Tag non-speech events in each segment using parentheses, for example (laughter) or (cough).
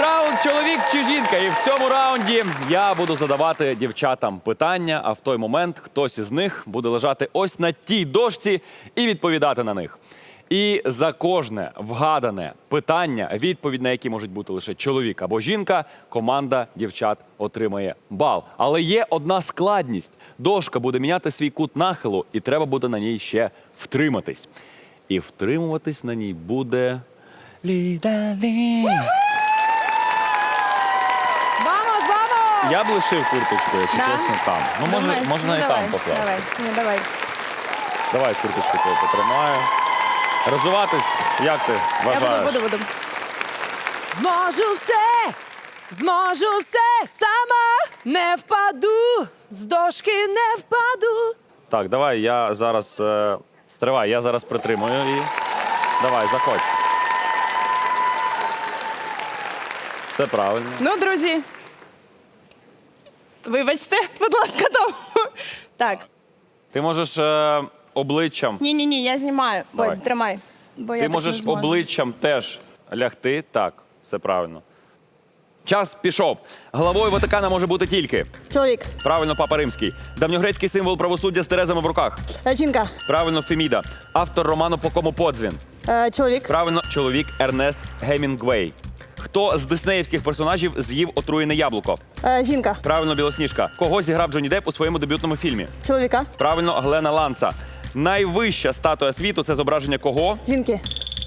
Раунд чоловік чи жінка. І в цьому раунді я буду задавати дівчатам питання, а в той момент хтось із них буде лежати ось на тій дошці і відповідати на них. І за кожне вгадане питання, відповідь на які можуть бути лише чоловік або жінка, команда дівчат отримає бал. Але є одна складність: дошка буде міняти свій кут нахилу, і треба буде на ній ще втриматись. І втримуватись на ній буде Лідалі. Я б лишив курточку, якщо Да? чесно, там. Ну, може, Думаєш? можна Ну, і давай, там покласти. Давай, ну, давай. Давай курточку твою потримаю. Розвиватись, як ти Я вважаєш? буду, буду, буду. Зможу все! Зможу все! Сама не впаду! З дошки не впаду! Так, давай, я зараз. Е, стривай, я зараз притримую і. Давай, заходь. Все правильно. Ну, друзі. Вибачте, будь ласка, там. Так. Ти можеш е, обличчям. Ні, ні, ні, я знімаю. Давай. Тримай. Бо я Ти так можеш не зможу. обличчям теж лягти. Так, все правильно. Час пішов. Главою Ватикана може бути тільки. Чоловік, Правильно, папа римський. Давньогрецький символ правосуддя з терезами в руках. е, жінка, Правильно, Феміда. Автор роману По кому подзвін. е, чоловік, Правильно, чоловік Ернест Гемінгвей. Хто з диснеївських персонажів з'їв отруєне яблуко? е, жінка, Правильно, Білосніжка. Кого зіграв Джонні Депп у своєму дебютному фільмі? чоловіка, Правильно, Глена Ланца. Найвища статуя світу це зображення кого? жінки,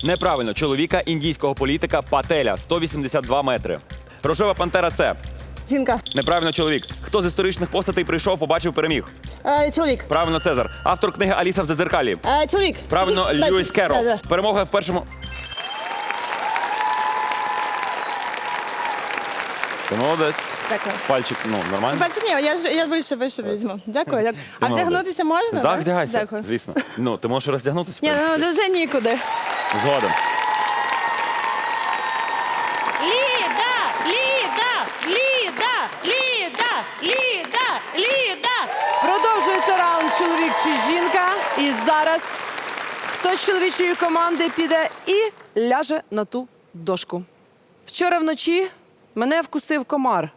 Неправильно, чоловіка індійського політика Пателя 182 метри. Рожева пантера це жінка, неправильно чоловік. Хто з історичних постатей прийшов, побачив, переміг? е, чоловік, Правильно, Цезар. Автор книги Аліса в Зазеркалі. е, чоловік. Правильно, Жін- Льюіс Керрол. да, да. Перемога в першому. Ти молодець. Дякую. Пальчик, ну, нормально? Бачиш, ні, я ж я вище вище візьму. Дякую, дякую. А молодець. вдягнутися можна? Так, вдягайся, Дякую. звісно. Ну, ти можеш роздягнутися. в Ні, принципі. ну дуже нікуди. Згодом. Ліда! Ліда! Ліда! Ліда! Ліда! Ліда! Продовжується раунд чоловік чи жінка. І зараз хтось з чоловічої команди піде і ляже на ту дошку. Вчора вночі мене вкусив комар.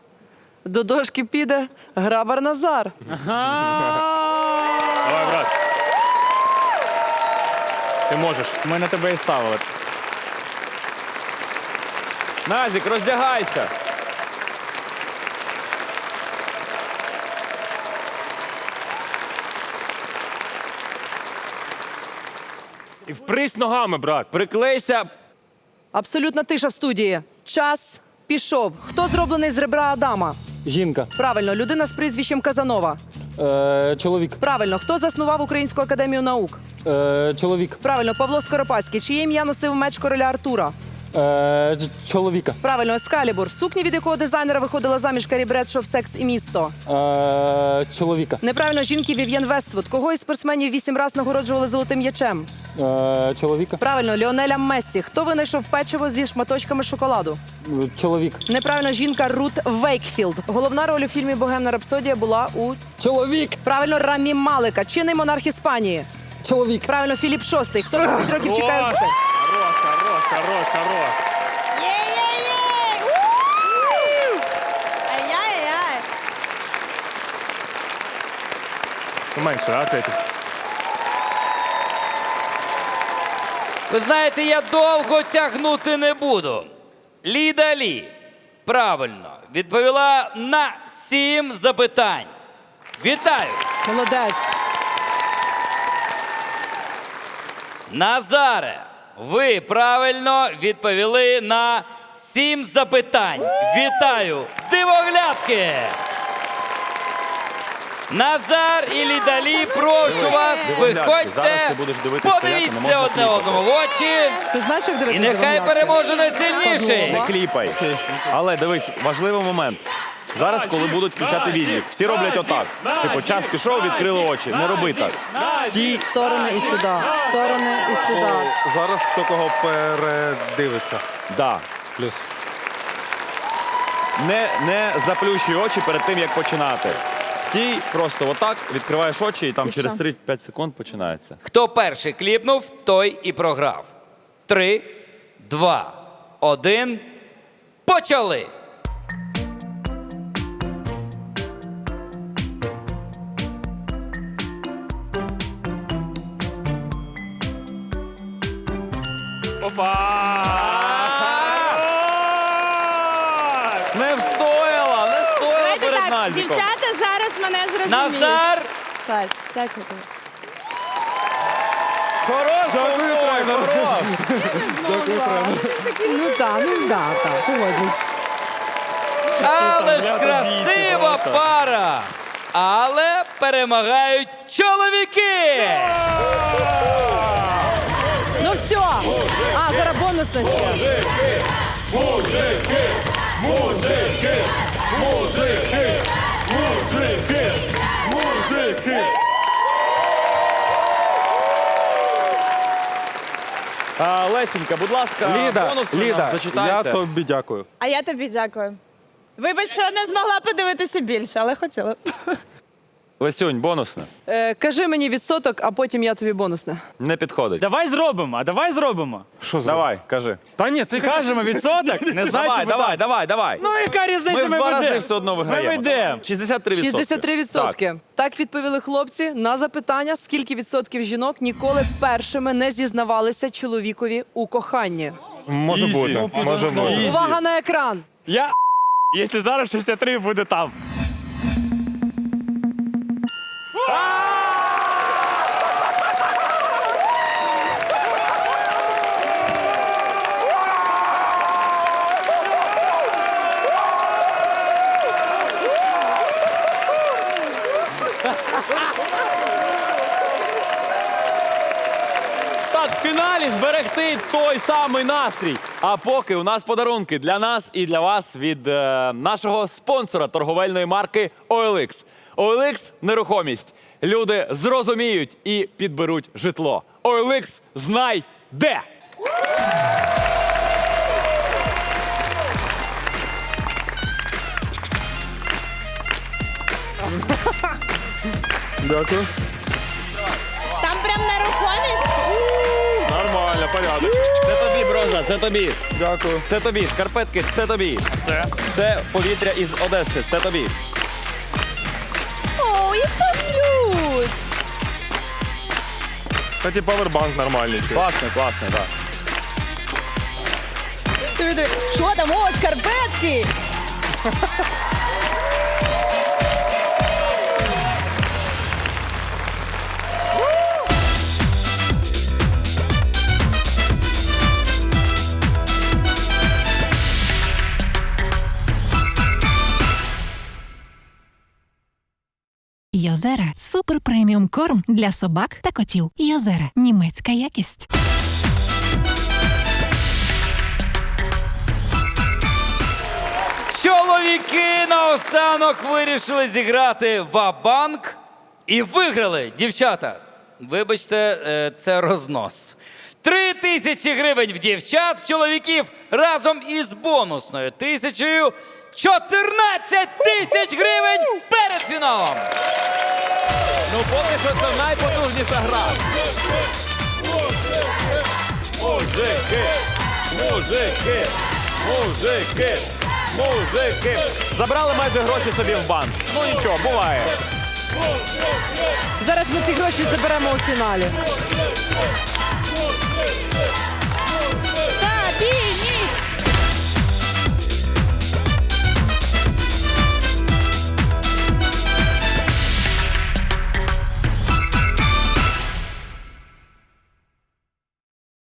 До дошки піде грабар Назар. Давай, брат. Ти можеш. Ми на тебе і ставили. Назік, роздягайся. І впрись ногами, брат. Приклейся. Абсолютна тиша в студії. Час пішов. Хто зроблений з ребра Адама? Жінка, Правильно, людина з прізвищем Казанова. е, чоловік, Правильно, хто заснував Українську академію наук? е, чоловік, Правильно, Павло Скоропадський. Чиє ім'я носив меч короля Артура? Е, чоловіка, Правильно, Ескалібур. Сукні, від якого дизайнера виходила заміж Карі Бредшо в секс і місто. е, чоловіка, Неправильно, жінки Вів'єн Вествуд. Кого із спортсменів вісім раз нагороджували золотим м'ячем? е, чоловіка, Правильно, Ліонеля Мессі. Хто винайшов печиво зі шматочками шоколаду? е, чоловік, Неправильно, жінка Рут Вейкфілд. Головна роль у фільмі Богемна рапсодія була у чоловік, правильно Рамі Малика, чинний монарх Іспанії. чоловік, Правильно, Філіп VI. Хто (laughs) 10 років чекає? Хорош, хорош, хорош, хорош. Є-є-є! У! Ай-яй-яй! Менше, а ответить. Ви знаєте, я довго тягнути не буду. Ліда Лі правильно відповіла на сім запитань. Вітаю! Молодець. Назаре, ви правильно відповіли на сім запитань. Вітаю! Дивоглядки! Назар і Лідалі, прошу вас, виходьте, подивіться одне одному в очі. Ти знаєш, як І нехай переможе найсильніший. Не кліпай. Але дивись, важливий момент. Зараз, коли будуть включати відлік, всі роблять отак. Типу, час пішов, відкрили очі. Не роби так. Стій, Сторони і сюди. Сторони і сюди. Зараз хто кого передивиться. да. Плюс. Не, не заплющуй очі перед тим, як починати. Стій, просто отак, відкриваєш очі, і там І через що? 3-5 секунд починається. Хто перший кліпнув, той і програв. Три, два, один. Почали! Не встояла, не встояла Давайте перед так, Назіком. дівчата зараз мене зрозуміють. Назар! Так, дякуйте. Хорош, Дякую, Ну так, ну да, так, погоджуюсь. Але ж красива пара! Але перемагають чоловіки! Ну все. А, зараз бонусна ще. А, Лесінька, будь ласка, Ліда, бонус нам Ліда, я зачитайте. тобі дякую. А я тобі дякую. Вибач, що не змогла подивитися більше, але хотіла. Лесюнь, бонусне. Е, кажи мені відсоток, а потім я тобі бонусне. Не підходить. Давай зробимо, а давай зробимо. Що за Давай, кажи. Та ні, це кажемо відсоток. Не знаю, Давай, давай, так. давай, давай. Ну яка різниця? Ми в два рази все одно виграємо. Ми ведемо. 63 63 відсотки. Так відповіли хлопці на запитання, скільки відсотків жінок ніколи першими не зізнавалися чоловікові у коханні. Може Ізі. бути. Може бути. Увага на екран. Я, якщо зараз 63 буде там. Фіналі зберегти той самий настрій. А поки у нас подарунки для нас і для вас від е, нашого спонсора торговельної марки OLX. OLX – нерухомість. Люди зрозуміють і підберуть житло. OLX – знай де. Дякую. Тобі, це тобі. Дякую. Це тобі. Шкарпетки, це тобі. Це. Це повітря із Одеси, це тобі. О, it's so cute. Кстати, павербанк нормальний. Класно, класно, так. Диви, диви. Що там? О, шкарпетки. Йозера супер преміум корм для собак та котів. Йозера німецька якість. Чоловіки наостанок вирішили зіграти ва-банк і виграли. Дівчата, вибачте, е, це рознос. Три тисячі гривень в дівчат, чоловіків разом із бонусною тисячею 14 тисяч гривень перед фіналом. Ну, поки що це найпотужніша гра. Мужики! Мужики! Мужики! Мужики! Забрали майже гроші собі в банк. Ну нічого, буває. Зараз ми ці гроші заберемо у фіналі. Стабільність.